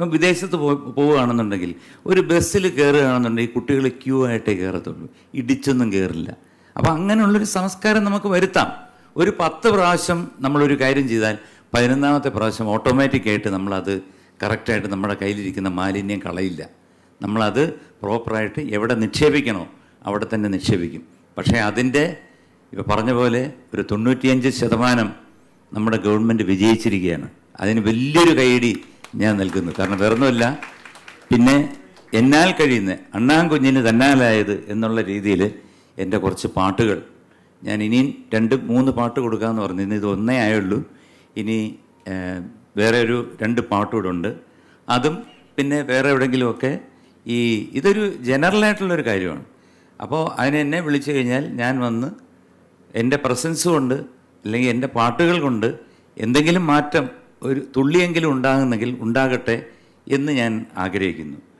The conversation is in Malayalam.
ഇപ്പം വിദേശത്ത് പോവുകയാണെന്നുണ്ടെങ്കിൽ ഒരു ബസ്സിൽ കയറുകയാണെന്നുണ്ടെങ്കിൽ കുട്ടികൾ ക്യൂ ആയിട്ടേ കയറത്തുള്ളൂ. ഇടിച്ചൊന്നും കയറില്ല. അപ്പം അങ്ങനെയുള്ളൊരു സംസ്കാരം നമുക്ക് വരുത്താം. ഒരു പത്ത് പ്രാവശ്യം നമ്മളൊരു കാര്യം ചെയ്താൽ പതിനൊന്നാമത്തെ പ്രാവശ്യം ഓട്ടോമാറ്റിക്കായിട്ട് നമ്മളത് കറക്റ്റായിട്ട് നമ്മുടെ കയ്യിലിരിക്കുന്ന മാലിന്യം കളയില്ല. നമ്മളത് പ്രോപ്പറായിട്ട് എവിടെ നിക്ഷേപിക്കണോ അവിടെ തന്നെ നിക്ഷേപിക്കും. പക്ഷേ അതിന്റെ ഇപ്പോൾ പറഞ്ഞ പോലെ ഒരു തൊണ്ണൂറ്റിയഞ്ച് ശതമാനം നമ്മുടെ ഗവൺമെന്റ് വിജയിച്ചിരിക്കുകയാണ്. അതിന് വലിയൊരു കൈയടി ഞാൻ നൽകുന്നു. കാരണം വേറൊന്നുമല്ല. പിന്നെ എന്നാൽ കഴിയുന്ന അണ്ണാൻ കുഞ്ഞിന് തന്നാലായത് എന്നുള്ള രീതിയിൽ എന്റെ കുറച്ച് പാട്ടുകൾ. ഞാൻ ഇനിയും രണ്ട് മൂന്ന് പാട്ട് കൊടുക്കാമെന്ന് പറഞ്ഞു. ഇന്ന് ഇത് ഒന്നേ ആയുള്ളൂ. ഇനി വേറെ ഒരു രണ്ട് പാട്ടുകൂടുണ്ട് അതും പിന്നെ വേറെ എവിടെയെങ്കിലുമൊക്കെ ഈ ഇതൊരു ജനറലായിട്ടുള്ളൊരു കാര്യമാണ്. അപ്പോൾ അതിനെന്നെ വിളിച്ചു കഴിഞ്ഞാൽ ഞാൻ വന്ന് എന്റെ പ്രസൻസ് കൊണ്ട് അല്ലെങ്കിൽ എന്റെ പാട്ടുകൾ കൊണ്ട് എന്തെങ്കിലും മാറ്റം ഒരു തുള്ളിയെങ്കിലും ഉണ്ടാകുന്നെങ്കിൽ ഉണ്ടാകട്ടെ എന്ന് ഞാൻ ആഗ്രഹിക്കുന്നു.